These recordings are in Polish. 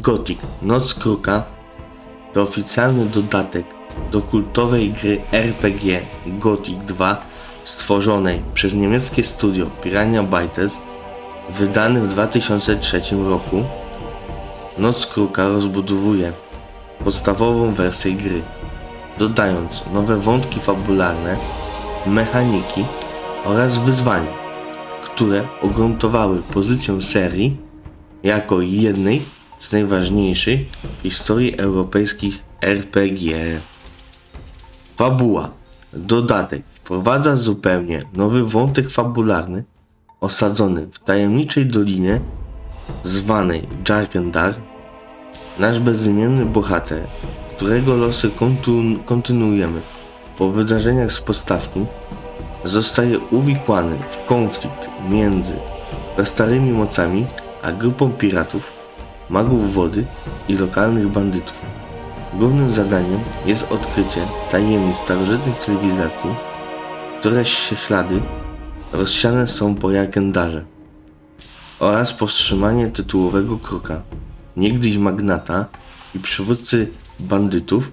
Gothic Noc Kruka to oficjalny dodatek do kultowej gry RPG Gothic 2 stworzonej przez niemieckie studio Piranha Bytes wydany w 2003 roku. Noc Kruka rozbudowuje podstawową wersję gry, dodając nowe wątki fabularne, mechaniki oraz wyzwania, które ugruntowały pozycję serii jako jednej z najważniejszych w historii europejskich RPG. Fabuła. Dodatek wprowadza zupełnie nowy wątek fabularny osadzony w tajemniczej dolinie zwanej Jarkendar. Nasz bezimienny bohater, którego losy kontynuujemy po wydarzeniach z podstawki, zostaje uwikłany w konflikt między starymi mocami a grupą piratów, magów wody i lokalnych bandytów. Głównym zadaniem jest odkrycie tajemnic starożytnej cywilizacji, które się ślady rozsiane są po Jarkendarze oraz powstrzymanie tytułowego kruka, niegdyś magnata i przywódcy bandytów,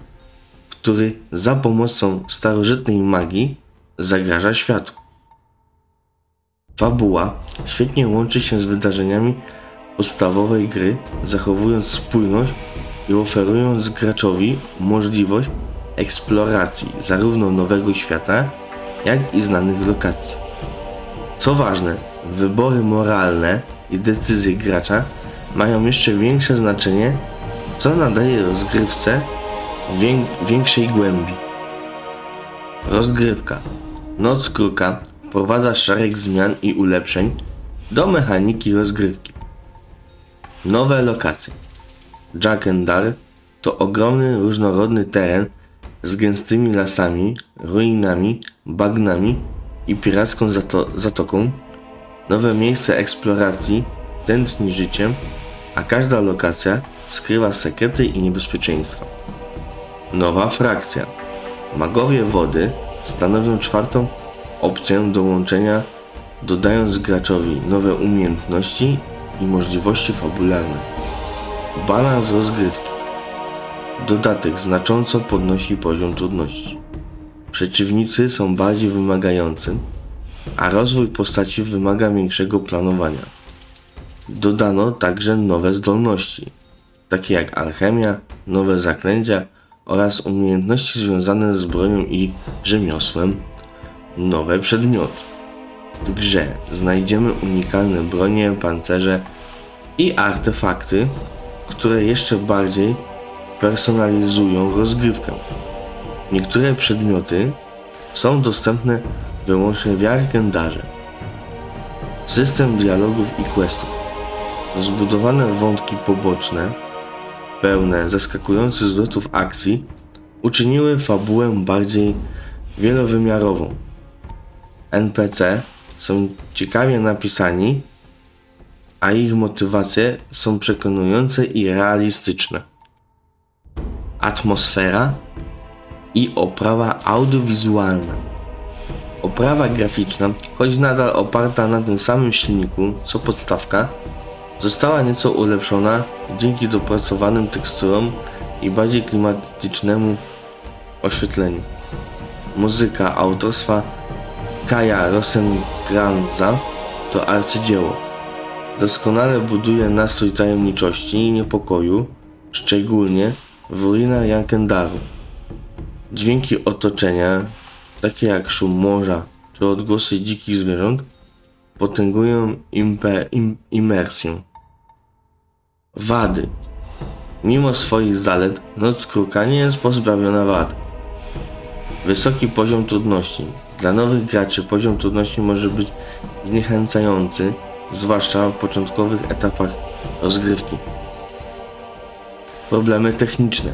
który za pomocą starożytnej magii zagraża światu. Fabuła świetnie łączy się z wydarzeniami podstawowej gry, zachowując spójność i oferując graczowi możliwość eksploracji zarówno nowego świata, jak i znanych lokacji. Co ważne, wybory moralne i decyzje gracza mają jeszcze większe znaczenie, co nadaje rozgrywce wię- większej głębi. Rozgrywka. Noc Kruka wprowadza szereg zmian i ulepszeń do mechaniki rozgrywki. Nowe lokacje. Jakendar to ogromny, różnorodny teren z gęstymi lasami, ruinami, bagnami i piracką zato- zatoką. Nowe miejsce eksploracji tętni życiem, a każda lokacja skrywa sekrety i niebezpieczeństwa. Nowa frakcja. Magowie wody stanowią czwartą opcję dołączenia, dodając graczowi nowe umiejętności i możliwości fabularne. Balans rozgrywki. Dodatek znacząco podnosi poziom trudności. Przeciwnicy są bardziej wymagający, a rozwój postaci wymaga większego planowania. Dodano także nowe zdolności, takie jak alchemia, nowe zaklęcia oraz umiejętności związane z bronią i rzemiosłem, nowe przedmioty. W grze znajdziemy unikalne bronie, pancerze i artefakty, które jeszcze bardziej personalizują rozgrywkę. Niektóre przedmioty są dostępne wyłącznie w Jarkendarze. System dialogów i questów. Rozbudowane wątki poboczne, pełne zaskakujących zwrotów akcji, uczyniły fabułę bardziej wielowymiarową. NPC są ciekawie napisani, a ich motywacje są przekonujące i realistyczne. Atmosfera i oprawa audiowizualna. Oprawa graficzna, choć nadal oparta na tym samym silniku co podstawka, została nieco ulepszona dzięki dopracowanym teksturom i bardziej klimatycznemu oświetleniu. Muzyka autorstwa Kaja Rosengranza to arcydzieło. Doskonale buduje nastrój tajemniczości i niepokoju, szczególnie w ruinach Jankendaru. Dźwięki otoczenia, takie jak szum morza czy odgłosy dzikich zwierząt, potęgują impe, im, imersję. Wady. Mimo swoich zalet, Noc Kruka nie jest pozbawiona wad. Wysoki poziom trudności. Dla nowych graczy poziom trudności może być zniechęcający, zwłaszcza w początkowych etapach rozgrywki. Problemy techniczne.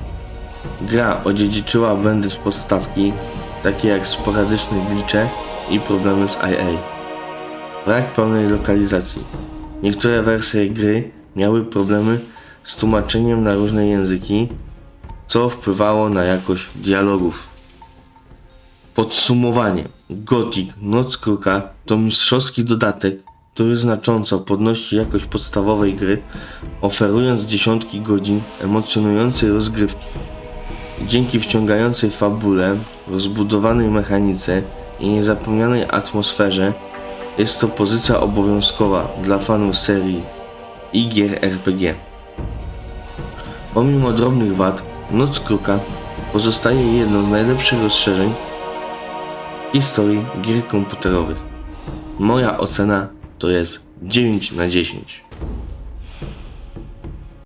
Gra odziedziczyła błędy z podstawki, takie jak sporadyczne glitche i problemy z IA. Brak pełnej lokalizacji. Niektóre wersje gry miały problemy z tłumaczeniem na różne języki, co wpływało na jakość dialogów. Podsumowanie. Gothic Noc Kruka to mistrzowski dodatek, który znacząco podnosi jakość podstawowej gry, oferując dziesiątki godzin emocjonującej rozgrywki. Dzięki wciągającej fabule, rozbudowanej mechanice i niezapomnianej atmosferze jest to pozycja obowiązkowa dla fanów serii i gier RPG. Pomimo drobnych wad, Noc Kruka pozostaje jedną z najlepszych rozszerzeń historii gier komputerowych. Moja ocena to jest 9 na 10.